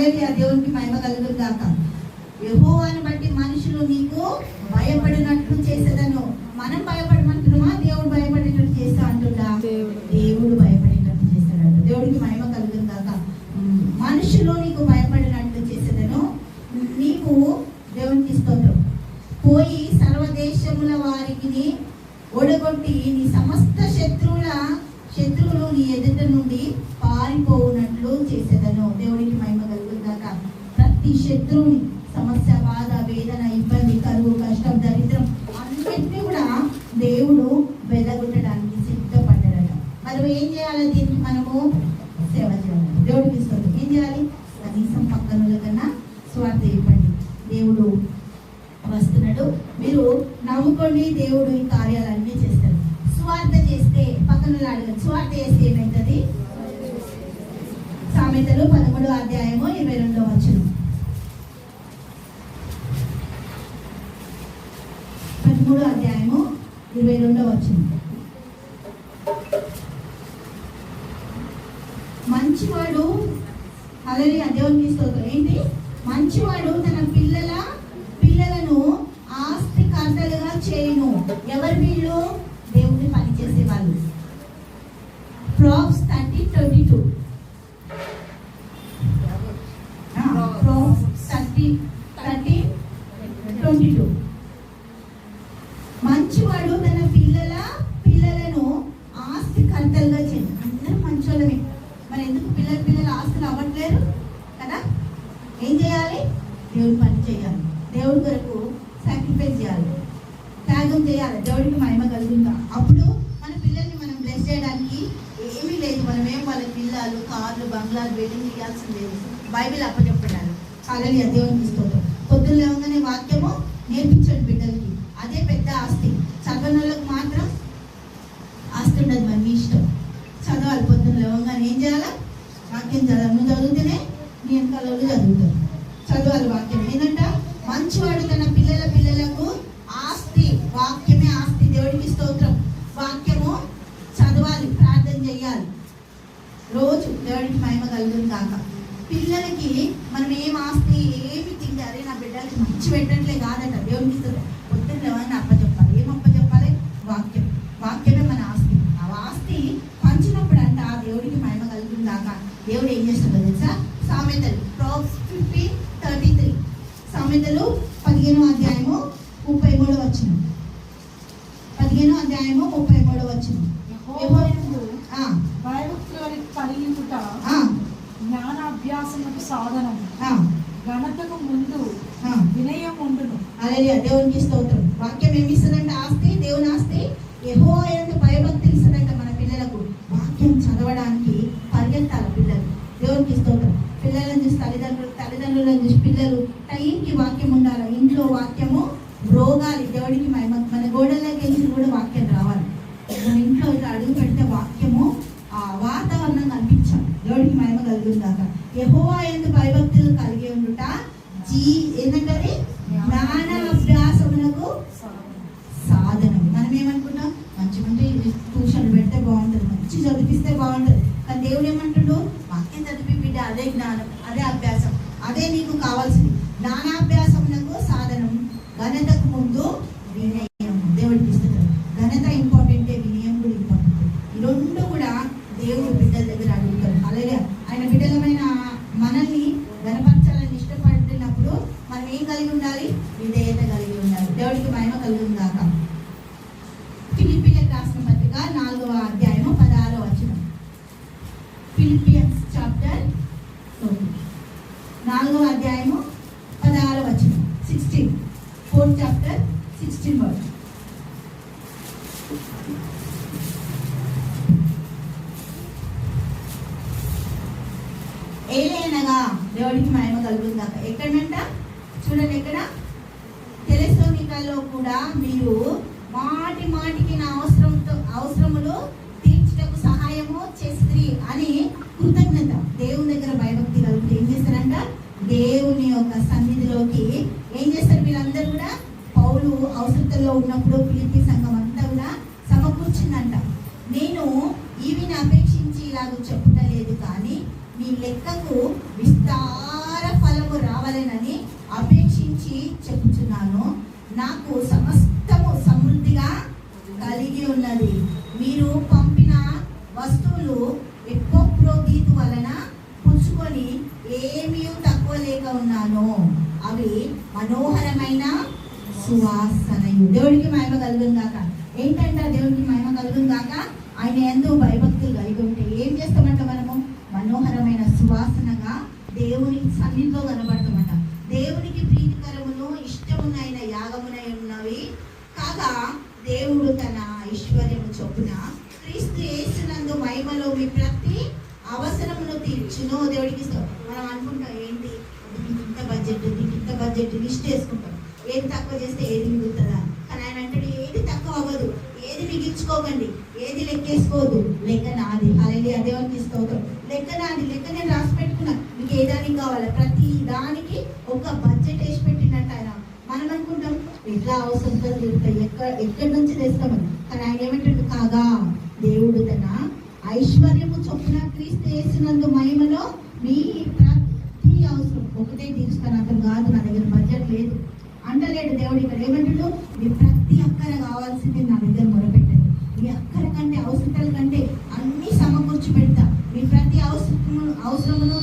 అలాగే దేవునికి మహిమ కలుగుతుంది కాక యహోవాను బట్టి మనుషులు నీకు భయపడినట్లు చేసేదను. మనం భయపడమంటున్నామా? దేవుడు భయ దేవుడు వెదగొట్టడానికి సిద్ధపడ్డాడట. మరి ఏం చేయాలి? దీనికి మనము సేవ చేయాలి. దేవుడికి ఇస్తుంది ఏం చేయాలి? కనీసం పక్కన కన్నా స్వార్థ ఇవ్వండి. దేవుడు వస్తున్నాడు. మీరు నమ్ముకోండి దేవుడు ఈ కార్యాలన్నీ చేస్తాడు స్వార్థ చేస్తే పక్కన అడగదు. స్వార్థ చేస్తే ఏమవుతుంది సామెతలు పదమూడో అధ్యాయము ఇరవై రెండో వచనం. పదమూడో అధ్యాయము ఇరవై రెండవ వచ్చింది మంచివాడు అలాగే దేవునికి స్తోత్రం. ఏంటి? మంచివాడు తన పిల్లల పిల్లలను ఆస్తి కర్తలుగా చేయను. ఎవరు వీళ్ళు దేవుని పని చేసే వాళ్ళు Proverbs thirty twenty two Proverbs thirty thirty twenty two మంచివాడు తన పిల్లల పిల్లలను ఆస్తి కర్తలుగా చేయండి అందరూ మంచోళ్ళమే మరి ఎందుకు పిల్లల పిల్లలు ఆస్తులు అవ్వట్లేరు కదా? ఏం చేయాలి? దేవుడి పని చేయాలి. దేవుడి కొరకు సాక్రిఫైస్ చేయాలి. త్యాగం చేయాలి. దేవుడికి మహిమ కలుగుతా అప్పుడు మన పిల్లల్ని మనం బ్లెస్ చేయడానికి ఏమీ లేదు. మనం ఏం వాళ్ళకి పిల్లలు కార్లు బంగ్లాలు బిల్డింగ్ ఇవ్వాల్సింది లేదు బైబిల్ అప్పచెప్పడాలి. అలాగే దేవునికి స్తోత్రం. పొద్దున్న లేవగానే వాక్యము నేర్పించండి బిడ్డలకి. అదే పెద్ద ఆస్తి. చదవని మాత్రం ఆస్తి ఉండదు. మన ఇష్టం. చదవాలి. పొద్దున్న లేవగానే ఏం చేయాలా? వాక్యం చదవాలి. నువ్వు చదివితేనే నీ వెనకాల చదువుతారు. చదవాలి వాక్యం ఏంటంట మంచివాడు తన పిల్లల పిల్లలకు ఆస్తి వాక్యమే ఆస్తి దేవుడికి స్తోత్రం. వాక్యము చదవాలి ప్రార్థన చేయాలి రోజు దేవుడికి మహిమ కలుగుతుంది కాక. పిల్లలకి మనం ఏం ఆస్తి ఏమి తిండి నా బిడ్డలకి మంచి పెట్టట్లే కాదట. దేవుడికి స్తోత్రం. పొద్దున్న లేవని అప్పచెప్పాలి ఏం అప్పచెప్పాలి వాక్యం. వాక్యమే మన ఆస్తి. ఆ ఆస్తి పంచినప్పుడు అంట ఆ దేవుడికి మహిమ కలుగుతుంది కాక. దేవుడు ఏం చేస్తాడు? సామెతలు పదిహేను అధ్యాయము ముప్పై మూడు వచ్చిన పదిహేను అధ్యాయము ముప్పై మూడు వచ్చిన యెహోవాయందు ఆ, భయభక్తులు కలిగించుట ఆ, జ్ఞానాభ్యాసములకు సాధనం. ఘనతకు ముందు. వినయం ఉండును. అలలియా దేవునికి స్తోత్రం. వాక్యం ఏమి ఇస్తుందంటే ఆస్తి దేవుని ఆస్తి ఎహో ఎందు భయభక్తులు ఇస్తుందంట మన పిల్లలకు. వాక్యం చదవడానికి పరిగెత్తాలి పిల్లలు. దేవునికి స్తోత్రం. పిల్లలను చూసి తల్లిదండ్రులు తల్లిదండ్రులను చూసి పిల్లలు ఈ వాక్యం ఉండాలి. ఇంట్లో వాక్యము రోగాలి. దేవుడికి మహిమ మన గోడలోకి వెళ్ళి కూడా వాక్యం రావాలి. మన ఇంట్లో ఇట్లా అడుగు పెడితే వాక్యము ఆ వాతావరణం కనిపించాలి దేవుడికి మహిమ కలుగుందాక ఎహోవా ఎందు భయభక్తులు కలిగి ఉండుట జీ ఏంటంటే జ్ఞానాభ్యాసమునకు సాధనం మనం ఏమనుకుంటాం మంచి మంచి ట్యూషన్ పెడితే బాగుంటుంది. మంచి చదివిస్తే బాగుంటుంది. కానీ దేవుడు ఏమంటుండు? వాక్యం చదివి బిడ్డ అదే జ్ఞానం అదే అభ్యాసం. అదే నీకు కావాల్సింది. జ్ఞానాభ్యాసమునకు సాధనం ఘనతకు ముందు వినయం. దేవుడికి ఇస్తుంది ఘనత ఇంపార్టెంటే వినయం కూడా ఇంపార్టెంట్ ఈ రెండు కూడా దేవుడు బిడ్డల దగ్గర అడుగుతారు అలాగే ఆయన బిడ్డలమైన మనల్ని గనపరచాలని ఇష్టపడుతున్నప్పుడు మనం ఏం కలిగి ఉండాలి? విధేయత కలిగి ఉండాలి. దేవుడికి మహిమ కలిగి ఉందాక ఫిలిపియన్ రాసిన పత్రిక నాలుగవ అధ్యాయము పదహారో వచ్చిన పిలిపి ఏలైనగా దేవుడికి మహిమ కలుగుతుందాక ఎక్కడంట? చూడండి ఎక్కడ? తెలసోనికలో కూడా మీరు మాటి మాటికి నా అవసరంతో అవసరములు తీర్చటకు సహాయము చేస్త్రి అని కృతజ్ఞత. దేవుని దగ్గర భయభక్తి కలిగితే ఏం చేస్తారంట? దేవుని యొక్క సన్నిధిలోకి ఏం చేస్తారు వీళ్ళందరూ కూడా? పౌలు అవసరతలో ఉన్నప్పుడు పిలిపి సంఘం అంతా కూడా సమకూర్చిందంట. నేను ఇవిని అపేక్షించి ఇలాగ చెప్పుటలేదు కానీ మీ లెక్కకు విస్తార ఫలము రావాలనని అపేక్షించి చెప్తున్నాను నాకు సమస్తము సమృద్ధిగా కలిగి ఉన్నది. మీరు పంపిన వస్తువులు ఎక్కువ ప్రోగీతు వలన పుచ్చుకొని ఏమీ తక్కువ లేక ఉన్నాను. అవి మనోహరమైన సువాసనయు. దేవుడికి మహిమ కలుగును గాక. ఏంటంటే దేవుడికి మహిమ కలుగును గాక? ఆయన ఎందు భయభక్తులు కలిగి ఉంటే ఏం చేస్తామంట మనము? మనోహరమైన సువాసనగా దేవుని సన్నిధిలో కనబడతామంట. దేవునికి ప్రీతికరమును ఇష్టమునైన యాగమునై ఉన్నవి కాగా దేవుడు తన ఐశ్వర్యము చొప్పున క్రీస్తు యేసునందు మహిమలో మీ ప్రతి అవసరమును తీర్చును. దేవుడికి మనం అనుకుంటాం ఏంటి? ఇంత బడ్జెట్ ఇంత బడ్జెట్ లిస్ట్ వేసుకుంటాం. ఏది తక్కువ చేస్తే ఏది మిగులుతుందా? ఏది ఏది లెక్కేసుకోవద్దు లెక్క నాది. అలాగే దేవునికి స్తోత్రం. లెక్క నాది. లెక్క నేను రాసి పెట్టుకున్నా. మీకు ఏ దానికి కావాలా? ప్రతి దానికి ఒక బడ్జెట్ వేసి పెట్టినట్టు ఆయన. మనం అనుకుంటాం ఎట్లా అవసరంతో తీరుతాయి? ఎక్కడ ఎక్కడి నుంచి తెస్తామని కానీ ఆయన ఏమంటాడు? కాగా దేవుడు తన ఐశ్వర్యము చొప్పున క్రీస్తు వేసినందు మహిమలో మీ ప్రతి అవసరం. ఒకటే తీరుస్తాను. అతను కాదు నా దగ్గర బడ్జెట్ లేదు. అంటలేడు దేవుడు ఇక్కడ. ఏమంటాడు? మీ అవసరమును